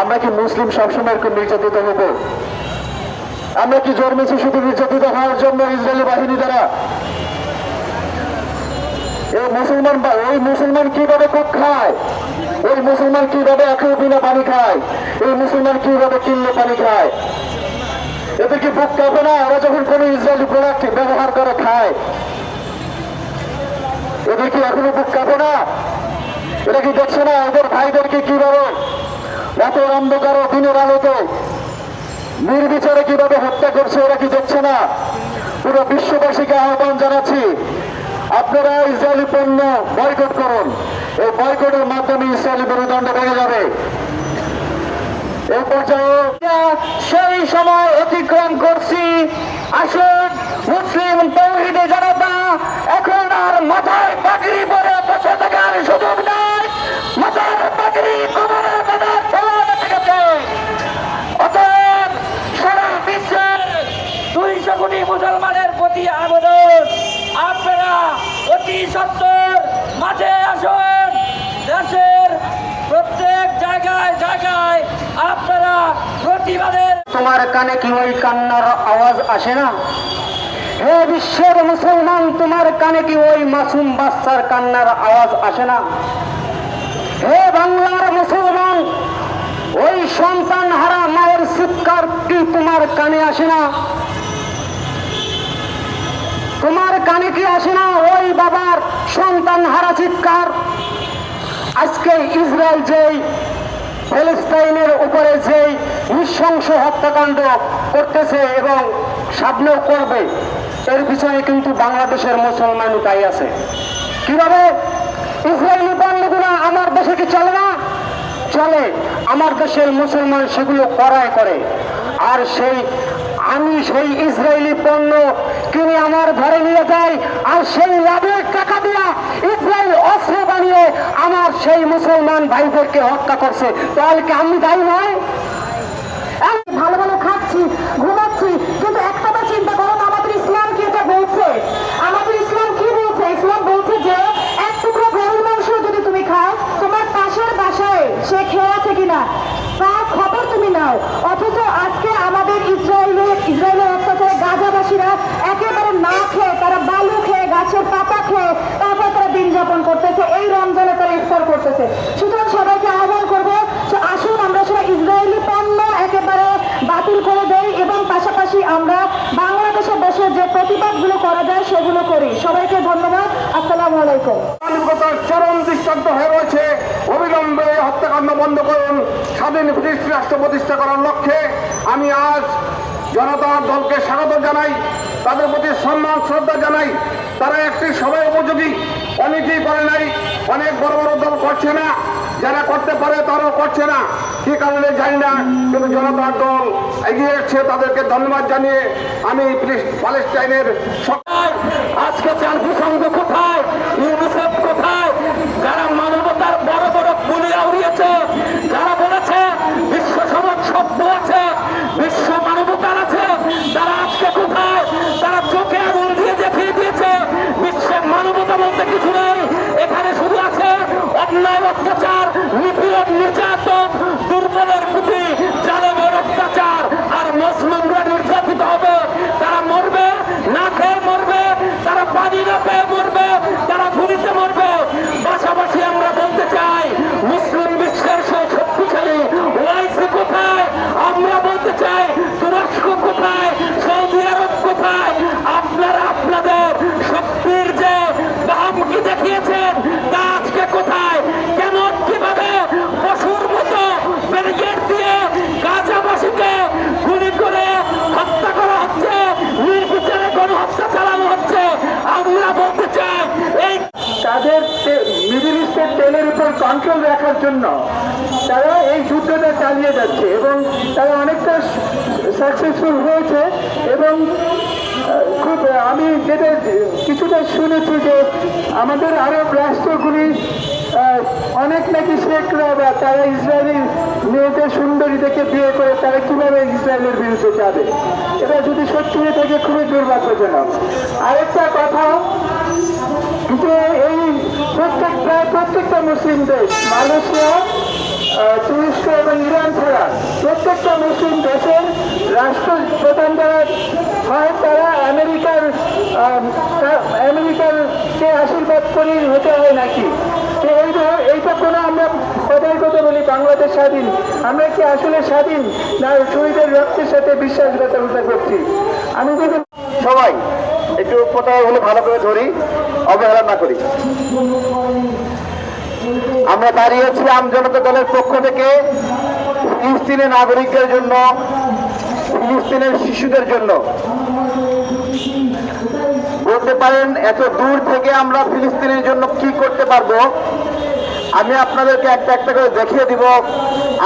আমরা কি মুসলিম সবসময় এরকম নির্যাতিত হব? আমরা কি জন্মেছি শুধু নির্যাতিত হওয়ার জন্য ইসরায়েলি বাহিনী দ্বারা? এই মুসলমান ওই মুসলমান কীভাবে কোক খায়? ওই মুসলমান কীভাবে একেও বিনা পানি খায়? এই মুসলমান কীভাবে কিনলে পানি খায়? এদের কি বুক কাঁপে না? ওরা যখন কোনো ইসরায়েলি প্রোডাক্ট ব্যবহার করে, খায়। এদের কি এখনও বুক কাঁপে না? এটা কি দেখছে না? এদের ভাইদেরকে কীভাবে এত অন্ধকার দিনের আলোতে নির্বিচারে কীভাবে হত্যা করছে ওরা কি দেখছে না? পুরো বিশ্ববাসীকে আহ্বান জানাচ্ছি, আপনারা ইসরায়েলি পণ্য বয়কট করুন। এই বয়কটের মাধ্যমে ইসরায়েলি মেরুদণ্ড ভেঙে যাবে। এই পর্যায়ে সেই সময় অতিক্রম করছি। আসুন, মুসলিম তৌহিদে জনতা এখন আর মাথায় পাগড়ি তোমার কানে কি ওই কান্নার আওয়াজ আসে না? হে বিশ্বের মুসলমান, তোমার কানে কি ওই মাসুম বাচ্চার কান্নার আওয়াজ আসে না? হে বাংলার মুসলমান, ওই সন্তান হারা মায়ের চিৎকার কি তোমার কানে আসে না? তোমার কানে কি আসে না ওই বাবার সন্তান হারা চিৎকার? আজকে ইসরায়েল যেই প্যালেস্তাইনের উপরে যেই নৃশংস হত্যাকাণ্ড করতেছে এবং সামনেও করবে, এর পিছনে কিন্তু বাংলাদেশের মুসলমানও তাই আছে। কীভাবে? ইসরায়েলি পণ্যগুলো আমার দেশে কি চলে না? চলে। আমার দেশের মুসলমান সেগুলো করায় করে। আর সেই, আমি সেই ইসরায়েলি পণ্য কিনে আমার ঘরে নিয়ে যাই, আর দিয়া ইসরায়েল অস্ত্র বানিয়ে আমার সেই মুসলমান ভাইদেরকে হত্যা করছে। তাহলে কি আমি দায়ী নয় ভালো ভালো খাচ্ছি ঘুমাচ্ছি কিন্তু একটা চিন্তা করো না, আমাদের ইসলাম কি এটা বলছে? আমাদের ইসলাম কি বলছে? ইসলাম বলছে যে এক টুকরো গরুর মাংস যদি তুমি খাও তোমার পাশের বাসায় সে খেয়ে আছে কিনা? তার খবর তুমি নাও। অথচ আজকে আমাদের ইসরায়েলের ইসরায়েলের অত্যাচারে গাজাবাসীরা একেবারে না খেয়ে তারা বালু খেয়ে গাছের পাতা খেয়ে তারপর তারা দিন যাপন করতেছে এই রমজানে তারা ইফতার করতেছে সুতরাং সবাইকে আহ্বান করব যে আসুন আমরা সবাই ইসরায়েলি পণ্য একেবারে বাতিল করে দেই এবং পাশাপাশি আমরা বাংলাদেশে বসে যে প্রতিবাদগুলো করা যায় সেগুলো করি সবাইকে ধন্যবাদ আসসালামু আলাইকুম মানবতার চরম দৃষ্টান্ত হয়ে রয়েছে অবিলম্বে এই হত্যাকাণ্ড বন্ধ করুন স্বাধীন ব্রিটিশ রাষ্ট্র প্রতিষ্ঠা করার লক্ষ্যে আমি আজ জনতার দলকে স্বাগত জানাই, তাদের প্রতি সম্মান, শ্রদ্ধা জানাই। তারা একটি সবাই উপযোগী অনেকেই করে নাই। অনেক বড় বড় দল করছে না। যারা করতে পারে তারাও করছে না। কি কারণে জানি না, কিন্তু জনতার দল এগিয়ে এসছে। তাদেরকে ধন্যবাদ জানিয়ে আমি প্যালেস্টাইনের সরকার আজকে চার অত্যাচার নিপীড়ন নির্যাতন দুর্বলের প্রতি জালেমের অত্যাচার আর মুসলিমরা নির্যাতিত হবে তারা মরবে না খেয়ে মরবে তারা পানি না পেয়ে মরবে তারা ভূমিতে মরবে পাশাপাশি আমরা বলতে চাই মুসলিম বিশ্বের সেই শক্তিশালী ওয়াইসি কোথায় আমরা বলতে চাই তুরস্ক কোথায় সৌদি আরব কোথায় আপনারা আপনাদের শক্তির যে বাহামুখী দেখিয়েছেন তা আজকে কোথায় কেন কীভাবে পশুর মতো ব্যারিকেড দিয়ে গাজাবাসীকে গুলি করে হত্যা করা হচ্ছে নির্বিচারে গণহত্যা চালানো হচ্ছে আমরা বলতে চাই এই তাদের মিডিল ইস্টের তেলের উপর কন্ট্রোল রাখার জন্য তারা এই যুদ্ধটা চালিয়ে যাচ্ছে এবং তারা অনেকটা সাকসেসফুল হয়েছে এবং খুব, আমি যেটা কিছুটা শুনেছি যে আমাদের আরব রাষ্ট্রগুলি অনেক নাকি শেখরা বা তারা ইসরায়েলি মেয়েদের সুন্দরী দেখে বিয়ে করে তারা কীভাবে ইসরায়েলের বিরুদ্ধে যাবে? এটা যদি সত্যি থাকে, খুবই দুর্ভাগ্যজনক। আরেকটা কথা যে এই প্রত্যেক প্রায় প্রত্যেকটা মুসলিম দেশ, মালয়েশিয়া তুরস্ক এবং ইরান ছাড়া প্রত্যেকটা মুসলিম দেশের রাষ্ট্রপ্রধান যারা হয়, তারা আমেরিকার আমেরিকার কে আশীর্বাদ করি হতে হয় নাকি? তো এই এইটা কোনো আমরা কথার কথা বলি, বাংলাদেশ স্বাধীন। আমরা কি আসলে স্বাধীন? না, শহীদের রক্তের সাথে বিশ্বাসঘাতকতা করছি। আমি যদি সবাই একটু কথাগুলো ভালো করে ধরি, অবহেলা না করি। আমরা দাঁড়িয়েছি আম জনতা দলের পক্ষ থেকে ফিলিস্তিনের নাগরিকদের জন্য, ফিলিস্তিনের শিশুদের জন্য। বলতে পারেন, এত দূর থেকে আমরা ফিলিস্তিনের জন্য কি করতে পারব? আমি আপনাদেরকে একটা একটা করে দেখিয়ে দিব,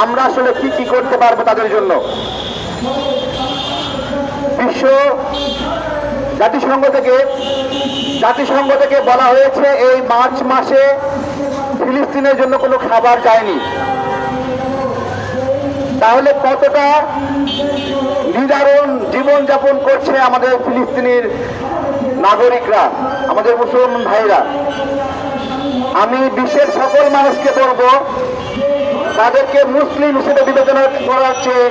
আমরা আসলে কি কি করতে পারব তাদের জন্য। বিশ্ব জাতিসংঘ থেকে জাতিসংঘ থেকে বলা হয়েছে, এই মার্চ মাসে ফিলিস্তিনের জন্য কোনো খাবার যায়নি। তাহলে কতটা নিদারুণ জীবনযাপন করছে আমাদের ফিলিস্তিনির নাগরিকরা, আমাদের মুসলমান ভাইরা? আমি বিশ্বের সকল মানুষকে বলব, তাদেরকে মুসলিম হিসেবে বিবেচনা করার চেয়ে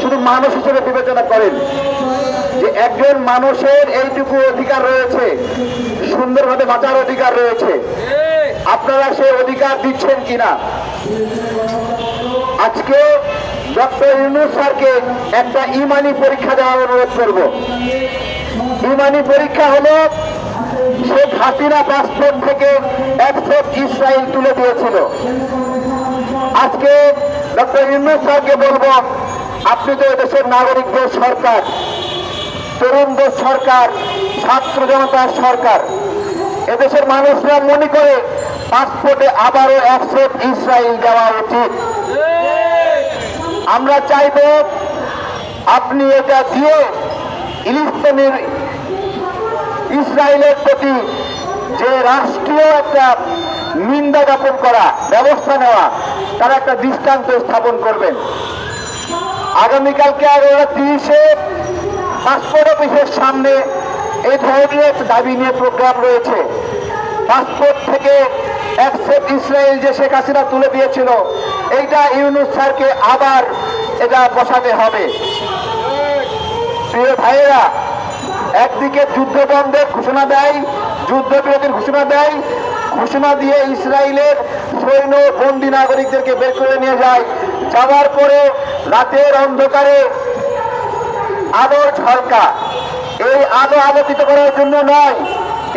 শুধু মানুষ হিসেবে বিবেচনা করেন যে একজন মানুষের এইটুকু অধিকার রয়েছে, সুন্দরভাবে বাঁচার অধিকার রয়েছে। আপনারা সে অধিকার দিচ্ছেন কিনা? আজকে ডক্টর ইউনুস স্যারকে একটা ইমানি পরীক্ষা দেওয়ার অনুরোধ করব। ইমানি পরীক্ষা হলো শেখ হাসিনা পাসপোর্ট থেকে একশোট ইসরায়েল তুলে দিয়েছিল। আজকে ডক্টর ইউনুস স্যারকে বলব, আপনি তো দেশের নাগরিকদের সরকার তরুণদের সরকার, ছাত্র জনতার সরকার, এদেশের মানুষরা মনে করে পাসপোর্টে আবারও একশো ইসরায়েল দেওয়া উচিত। আমরা চাইব আপনি এটা দিয়ে ইলিস্তানের ইসরায়েলের প্রতি যে রাষ্ট্রীয় একটা নিন্দা জ্ঞাপন করা, ব্যবস্থা নেওয়া, তারা একটা দৃষ্টান্ত স্থাপন করবেন। আগামীকালকে আর ওরা তিরিশে পাসপোর্ট অফিসের সামনে এই ধরনের দাবি নিয়ে প্রোগ্রাম রয়েছে। পাসপোর্ট থেকে অ্যাকসেপ্ট ইসরায়েল যে শেখ হাসিনা তুলে দিয়েছিল, এইটা ইউনুস স্যারকে আবার এটা বসাতে হবে। প্রিয় ভাইয়েরা, একদিকে যুদ্ধ বন্ধের ঘোষণা দেয় যুদ্ধবিরতির ঘোষণা দেয়, ঘোষণা দিয়ে ইসরায়েলের সৈন্য, বন্দি নাগরিকদেরকে বের করে নিয়ে যায়। যাওয়ার পরে রাতের অন্ধকারে আলোর ঝলকা। এই আলো আলোকিত করার জন্য নয়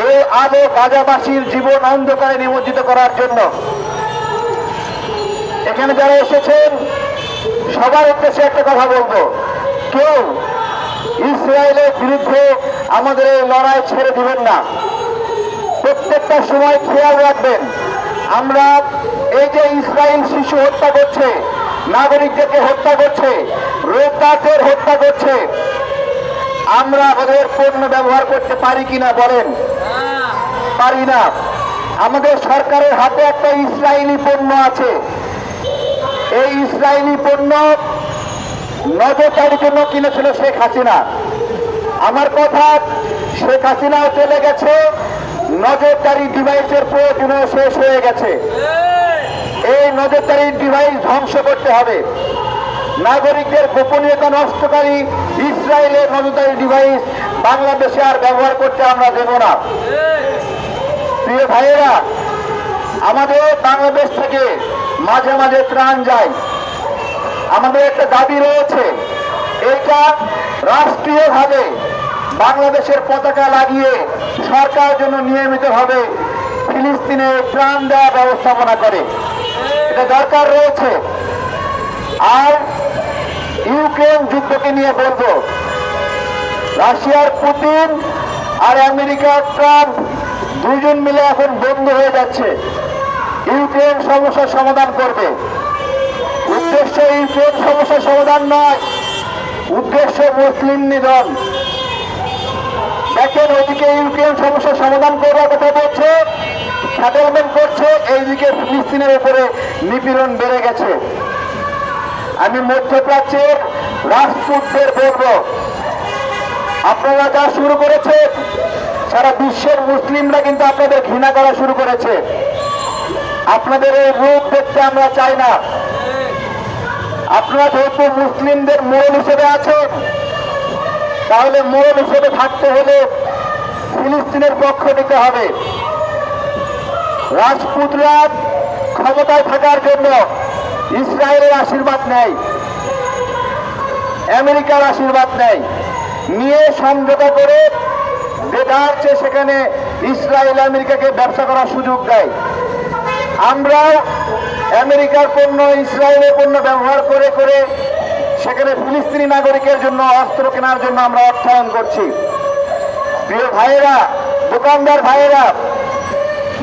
এই আলো গাজাবাসীর জীবন অন্ধকারে নিমজ্জিত করার জন্য। এখানে যারা এসেছেন, সবার উদ্দেশ্যে একটা কথা বলব। কেউ ইসরায়েলের বিরুদ্ধে আমাদের এই লড়াই ছেড়ে দিবেন না। প্রত্যেকটা সময় খেয়াল রাখবেন, আমরা এই যে ইসরায়েল শিশু হত্যা করছে, নাগরিকদেরকে হত্যা করছে রোহিঙ্গাদের হত্যা করছে, আমরা ওদের পণ্য ব্যবহার করতে পারি কিনা বলেন। পারি না। আমাদের সরকারের হাতে একটা ইসরায়েলি পণ্য আছে। এই ইসরায়েলি পণ্য নজরদারির জন্য কিনেছিল শেখ হাসিনা। আমার কথা, শেখ হাসিনাও চলে গেছে। নজরদারি ডিভাইসের প্রয়োজনও শেষ হয়ে গেছে। এই নজরদারি ডিভাইস ধ্বংস করতে হবে। নাগরিকদের গোপনীয়তা নষ্টকারী ইসরায়েলের নজরদারি ডিভাইস বাংলাদেশে আর ব্যবহার করতে আমরা দেব না। প্রিয় ভাইয়েরা, আমাদের বাংলাদেশ থেকে মাঝে মাঝে ত্রাণ যায়। আমাদের একটা দাবি রয়েছে এটা রাষ্ট্রীয়ভাবে বাংলাদেশের পতাকা লাগিয়ে সরকার জন্য নিয়মিতভাবে ফিলিস্তিনে ত্রাণ দেওয়া ব্যবস্থাপনা করে। এটা দরকার রয়েছে। আর ইউক্রেন যুদ্ধকে নিয়ে বলব, রাশিয়ার পুতিন আর আমেরিকার ট্রাম্প দুজন মিলে এখন বন্ধ হয়ে যাচ্ছে। ইউক্রেন সমস্যার সমাধান করবে। উদ্দেশ্য ইউক্রেন সমস্যার সমাধান নয়, উদ্দেশ্য মুসলিম নিধন। দেখেন ওইদিকে ইউক্রেন সমস্যার সমাধান করার কথা বলছে সেটেলমেন্ট করছে, এইদিকে ফিলিস্তিনের উপরে নিপীড়ন বেড়ে গেছে। আমি মধ্যপ্রাচ্যের রাষ্ট্রদূতদের বলব, আপনারা যা শুরু করেছেন সারা বিশ্বের মুসলিমরা কিন্তু আপনাদের ঘৃণা করা শুরু করেছে। আপনাদের এই রূপ দেখতে আমরা চাই না। আপনারা যেহেতু মুসলিমদের মোড়ল হিসেবে আছেন, তাহলে মোড়ল হিসেবে থাকতে হলে ফিলিস্তিনের পক্ষ নিতে হবে। রাজপুতরা ক্ষমতায় থাকার জন্য ইসরায়েলের আশীর্বাদ নেয় আমেরিকার আশীর্বাদ নেয় নিয়ে সমঝোতা করে চেয়ে সেখানে ইসরায়েল আমেরিকাকে ব্যবসা করার সুযোগ দেয়। আমরা আমেরিকার পণ্য, ইসরায়েলের পণ্য ব্যবহার করে করে সেখানে ফিলিস্তিনি নাগরিকের জন্য, অস্ত্র কেনার জন্য আমরা অর্থায়ন করছি। প্রিয় ভাইয়েরা, দোকানদার ভাইয়েরা,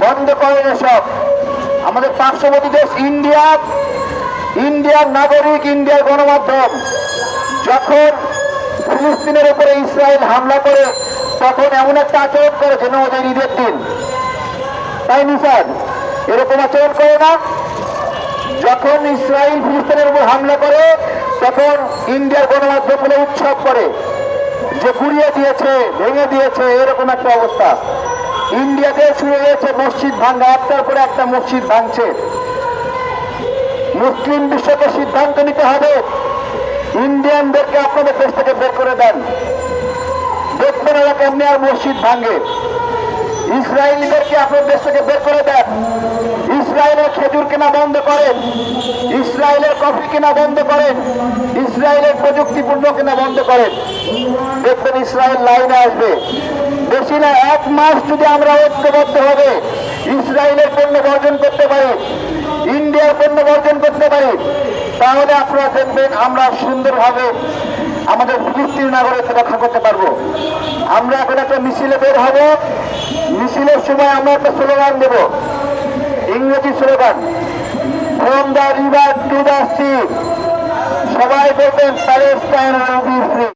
বন্ধ করেন এসব। আমাদের পার্শ্ববর্তী দেশ ইন্ডিয়া, ইন্ডিয়ার নাগরিক, ইন্ডিয়ার গণমাধ্যম, যখন ফিলিস্তিনের উপরে ইসরায়েল হামলা করে তখন এমন একটা আচরণ করে যেন ওদের ঈদের দিন তাই নি স্যার এরকম আচরণ করে না। যখন ইসরায়েল ফিলিস্তিনের উপর হামলা করে, তখন ইন্ডিয়ার গণমাধ্যমগুলো উৎসব করে যে গুড়িয়ে দিয়েছে, ভেঙে দিয়েছে, এরকম একটা অবস্থা। ইন্ডিয়াতে শুরু হয়েছে মসজিদ ভাঙ্গা একটার পরে একটা মসজিদ ভাঙছে। মুসলিম বিশ্বকে সিদ্ধান্ত নিতে হবে। ইন্ডিয়ানদেরকে আপনাদের দেশ থেকে বের করে দেন। দেখবেন ওরা কেমনি আর মসজিদ ভাঙে। ইসরায়েলিদেরকে আপনার দেশ থেকে বের করে দেন। ইসরায়েলের খেজুর কেনা বন্ধ করেন। ইসরায়েলের কফি কেনা বন্ধ করেন। ইসরায়েলের প্রযুক্তিপূর্ণ কেনা বন্ধ করেন। দেখবেন ইসরায়েল লাইনে আসবে। বেশি না, এক মাস যদি আমরা ঐক্যবদ্ধ হবে, ইসরায়েলের পণ্য বর্জন করতে পারি। ইন্ডিয়ার পণ্য বর্জন তাহলে আপনারা দেখবেন, আমরা সুন্দরভাবে আমাদের ফিলিস্তিন নাগরিককে রক্ষা করতে পারব। আমরা এখন একটা মিছিলে বের হব। মিছিলের সময় আমরা একটা স্লোগান দেব। ইংরেজি slogan from the river to the sea সবাই বলবেন প্যালেস্টাইন উইল বি ফ্রি